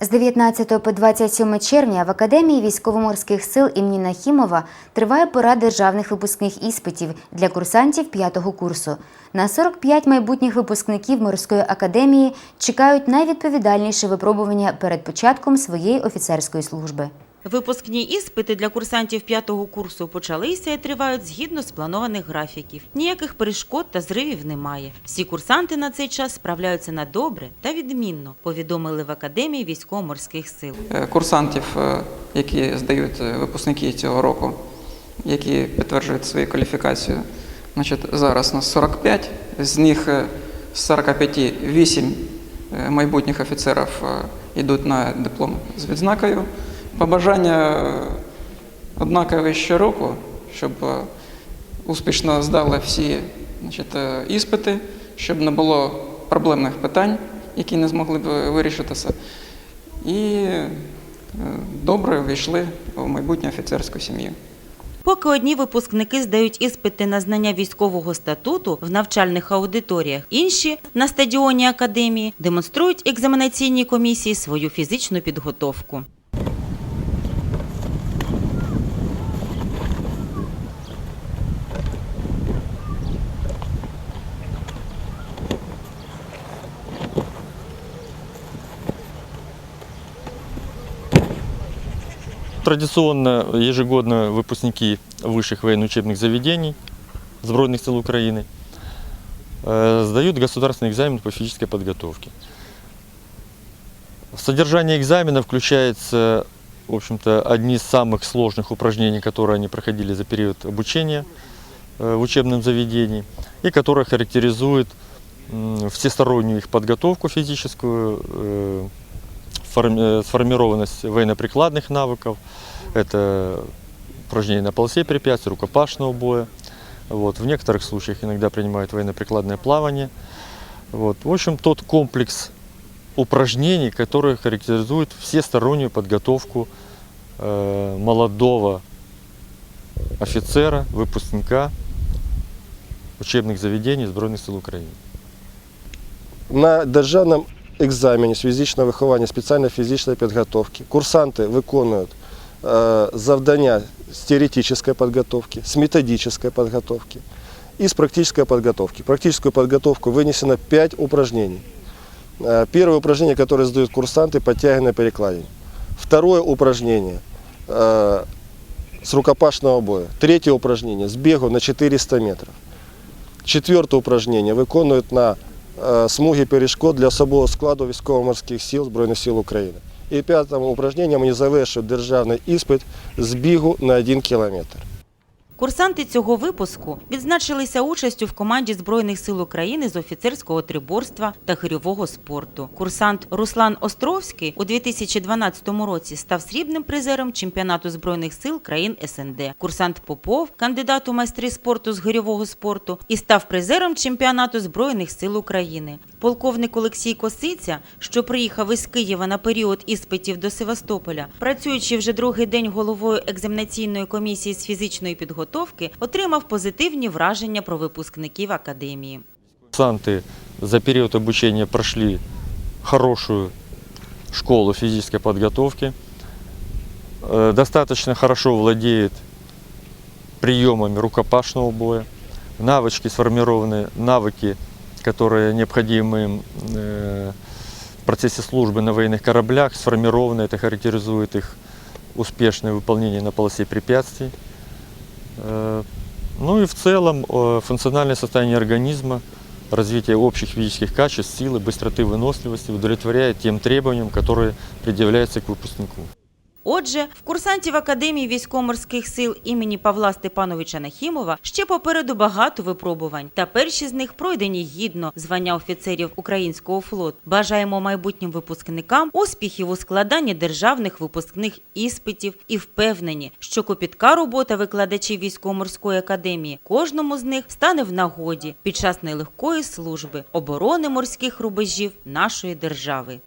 З 19 по 27 червня в Академії військово-морських сил імені Нахімова триває пора державних випускних іспитів для курсантів п'ятого курсу. На 45 майбутніх випускників морської академії чекають найвідповідальніше випробування перед початком своєї офіцерської служби. Випускні іспити для курсантів п'ятого курсу почалися і тривають згідно з планованих графіків. Ніяких перешкод та зривів немає. Всі курсанти на цей час справляються на добре та відмінно, повідомили в Академії військово-морських сил. Е, курсантів, е, які здають е, випускники цього року, які підтверджують свою кваліфікацію. Значить, зараз нас 45, з них е, з 45 8 е, майбутніх офіцерів йдуть на диплом з відзнакою. Побажання е, однакові щороку, щоб е, успішно здали всі значить, е, іспити, щоб не було проблемних питань, які не змогли б вирішитися. І е, добре війшли в майбутню офіцерську сім'ю. Поки одні випускники здають іспити на знання військового статуту в навчальних аудиторіях, інші на стадіоні академії демонструють екзаменаційній комісії свою фізичну підготовку. Традиционно ежегодно выпускники высших военно-учебных заведений Збройных сил Украины э, сдают государственный экзамен по физической подготовке. В содержание экзамена включается, в общем-то, одни из самых сложных упражнений, которые они проходили за период обучения э, в учебном заведении, и которые характеризуют всестороннюю их подготовку физическую, э, сформированность военно-прикладных навыков, это упражнения на полосе препятствий, рукопашного боя. Вот. В некоторых случаях иногда принимают военно-прикладное плавание. Вот. В общем, тот комплекс упражнений, которые характеризуют всестороннюю подготовку э, молодого офицера, выпускника учебных заведений Збройних сил України. На державному екзамені з фізичного виховання спеціальної фізичної підготовки курсанти виконують е, завдання з теоретичної підготовки, з методичної підготовки і з практичної підготовки. В практическую подготовку вынесено 5 упражнений. Э, Первое упражнение, которое сдают курсанты, подтягивание перекладин. Второе упражнение э, с рукопашного боя. Третье упражнение с бегу на 400 метров. Четверте упражнение виконують на е, смугі перешкод для особового складу військово-морських сил Збройних сил України. І п'ятому упражненням вони завершують державний іспит з бігу на 1 кілометр. Курсанти цього випуску відзначилися участю в команді Збройних сил України з офіцерського триборства та гирьового спорту. Курсант Руслан Островський у 2012 році став срібним призером чемпіонату збройних сил країн СНД. Курсант Попов, кандидат у майстри спорту з гирьового спорту, і став призером чемпіонату збройних сил України. Полковник Олексій Косиця, що приїхав із Києва на період іспитів до Севастополя, працюючи вже другий день головою екзаменаційної комісії з фізичної підготовки, отримав позитивні враження про випускників академії. Курсанты за период обучения прошли хорошую школу физической подготовки, э, достаточно хорошо владеют приемами рукопашного боя, навычки сформированы, навыки, которые необходимы им э, в процессе службы на военных кораблях, сформированы, это характеризует их успешное выполнение на полосе препятствий. Э, Ну и в целом э, функциональное состояние организма, развитие общих физических качеств, силы, быстроты, выносливости удовлетворяет тем требованиям, которые предъявляются к выпускнику. Отже, в курсантів Академії військово-морських сил імені Павла Степановича Нахімова ще попереду багато випробувань, та перші з них пройдені гідно звання офіцерів українського флоту. Бажаємо майбутнім випускникам успіхів у складанні державних випускних іспитів і впевнені, що копітка робота викладачів військово-морської академії кожному з них стане в нагоді під час нелегкої служби оборони морських рубежів нашої держави.